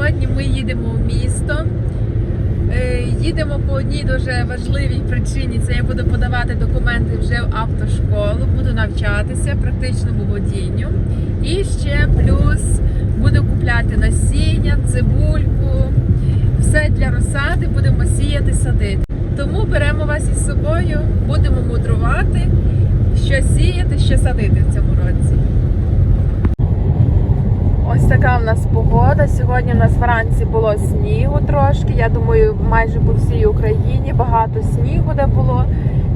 Сьогодні ми їдемо в місто. Е, Їдемо по одній дуже важливій причині. Це я буду подавати документи вже в автошколу, буду навчатися практичному водінню. І ще плюс буду купляти насіння, цибульку, все для розсади будемо сіяти, садити. Тому беремо вас із собою, будемо мудрувати, що сіяти, що садити в цьому році. Ось така в нас погода. Сьогодні в нас вранці було снігу трошки. Я думаю, майже по всій Україні багато снігу де було.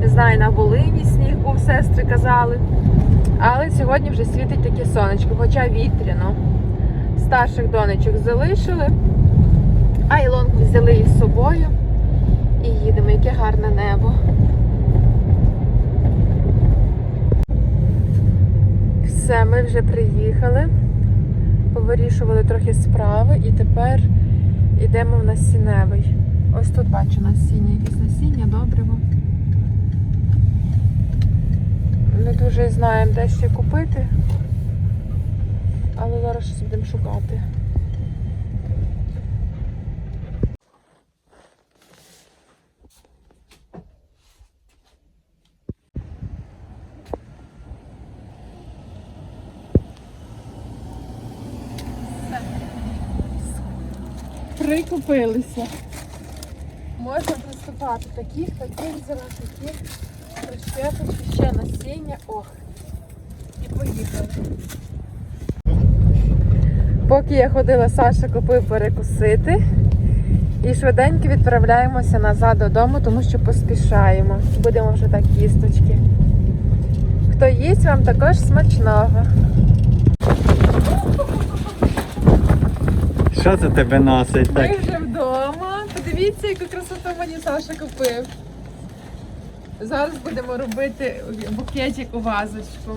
Не знаю, на Волині сніг був, сестри казали. Але сьогодні вже світить таке сонечко, хоча вітряно. Старших донечок залишили, а Ілонку взяли із собою. І їдемо, яке гарне небо. Все, ми вже приїхали повирішували трохи справи і тепер йдемо в насінневий. Ось тут бачу насіння, якесь насіння, добриво. Не дуже знаємо, де ще купити, але зараз щось будемо шукати. Прикупилися. Можна приступати. Таких, таких взяла, таких. Прищепочки, ще насіння. Ох. І поїхали. Поки я ходила, Саша купив перекусити. І швиденько відправляємося назад додому, тому що поспішаємо. Будемо вже так їсточки. Хто їсть, вам також смачного. Що це тебе носить так? Ми вже вдома. Подивіться, яку красоту мені Саша купив. Зараз будемо робити букетик у вазочку.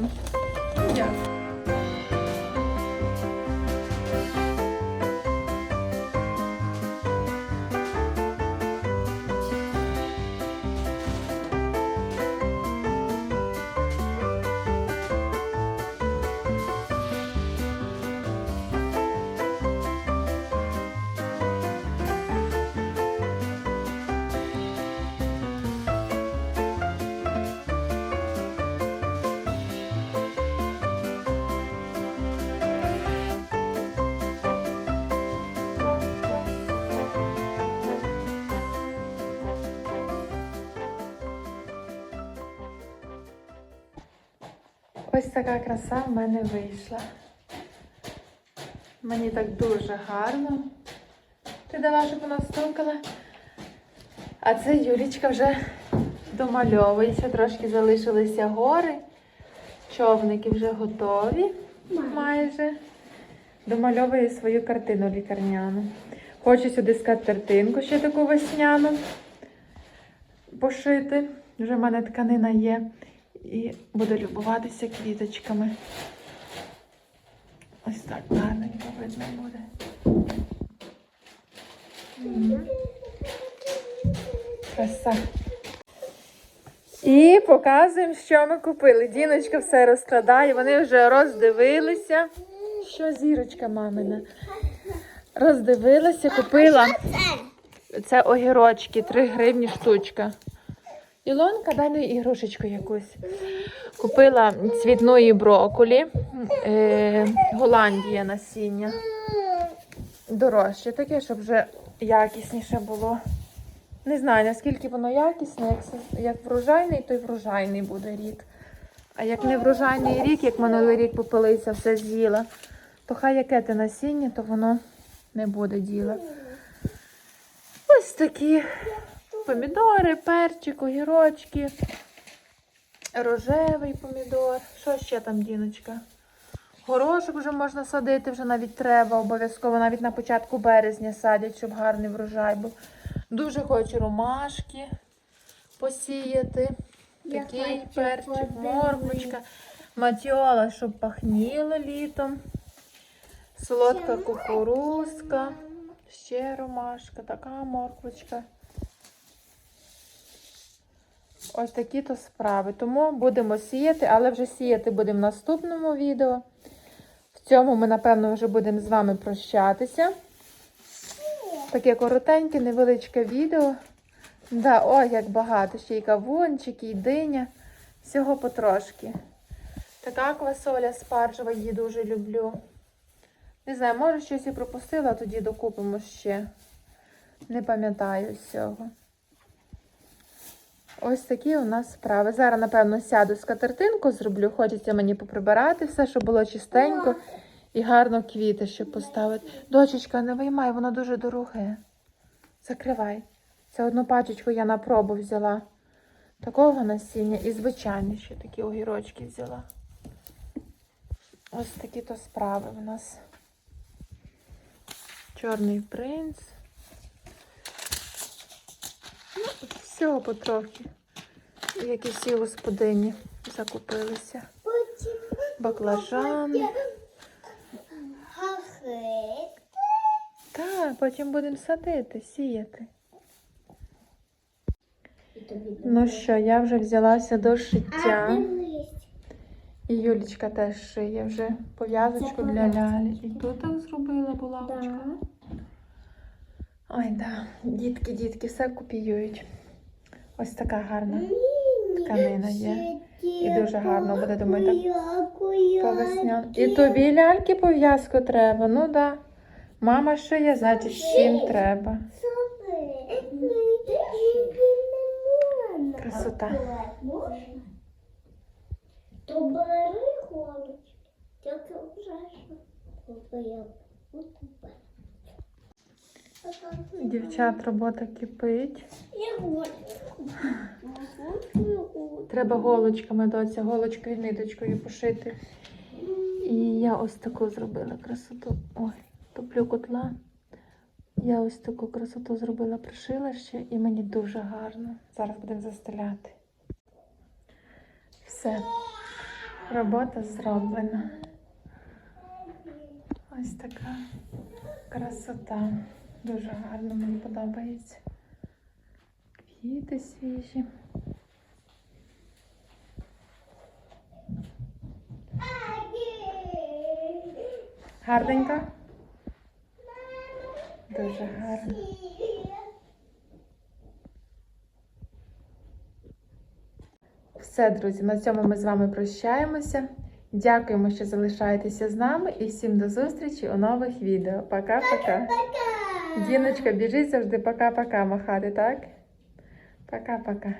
Дякую. Ось така краса в мене вийшла. Мені так дуже гарно. Ти дала, щоб вона стукала. А це Юлічка вже домальовується, трошки залишилися гори. Човники вже готові майже. Домальовує свою картину лікарняну. Хочу сюди скатертинку ще таку весняну пошити. Вже в мене тканина є. І буду любуватися квіточками. Ось так гарненько видно буде. Краса. І показуємо, що ми купили. Діночка все розкладає, вони вже роздивилися. Що зірочка мамина? Роздивилася, купила. Це огірочки, 3 гривні штучка. Ілонка далі ігрушечку якусь. Купила цвітної броколі, е, Голландія насіння. Дорожче таке, щоб вже якісніше було. Не знаю, наскільки воно якісне, як, як врожайний, то й врожайний буде рік. А як не врожайний рік, як минулий рік попилися, все з'їла, то хай яке те насіння, то воно не буде діла. Ось такі помідори, перчик, огірочки, рожевий помідор. Що ще там, Діночка? Горошок вже можна садити, вже навіть треба, обов'язково навіть на початку березня садять, щоб гарний врожай був. Дуже хочу ромашки посіяти. Я Такий перчик, морквочка, матіола, щоб пахніло літом. Солодка кукурузка, ще ромашка, така морквочка. Ось такі то справи. Тому будемо сіяти, але вже сіяти будемо в наступному відео. В цьому ми, напевно, вже будемо з вами прощатися. таке коротеньке, невеличке відео. Да, о, як багато. Ще й кавунчики, і диня. Всього потрошки. Така квасоля спаржева, її дуже люблю. Не знаю, може щось і пропустила, тоді докупимо ще. Не пам'ятаю всього. Ось такі у нас справи. Зараз, напевно, сяду скатертинку, зроблю. Хочеться мені поприбирати все, щоб було чистенько і гарно квіти ще поставити. Дочечка, не виймай, воно дуже дороге. Закривай. Це одну пачечку я на пробу взяла. Такого насіння і звичайні ще такі огірочки взяла. Ось такі то справи в нас. Чорний принц. Ну, всього потрохи. Як і всі господині закупилися. Баклажан. Гахет. Так, потім будемо садити, сіяти. Ну що, я вже взялася до шиття. І Юлічка теж шиє вже пов'язочку для лялі. І тут так зробила булавочку. Ой, да. Дітки, дітки, все копіюють. Ось така гарна. Тканина є. І дуже гарно буде, думаю, так По веснян. І тобі ляльки пов'язку треба. Ну да. Мама шиє, значить всім треба. Красота. То бери голочки. Тільки ображно. Дівчат, робота кипить. Я. Треба голочками доця, голочкою ниточкою пошити. І я ось таку зробила красоту. Ой, топлю котла. Я ось таку красоту зробила, пришила ще і мені дуже гарно. Зараз будемо застеляти. Все. Робота зроблена. Ось така красота. Дуже гарно мені подобається. Квіти свіжі. Гарненька? Дуже гарно. Все, друзі, на цьому ми з вами прощаємося. Дякуємо, що залишаєтеся з нами і всім до зустрічі у нових відео. Пока-пока. Діночка, біжить завжди пока-пока махати, так? Пока-пока.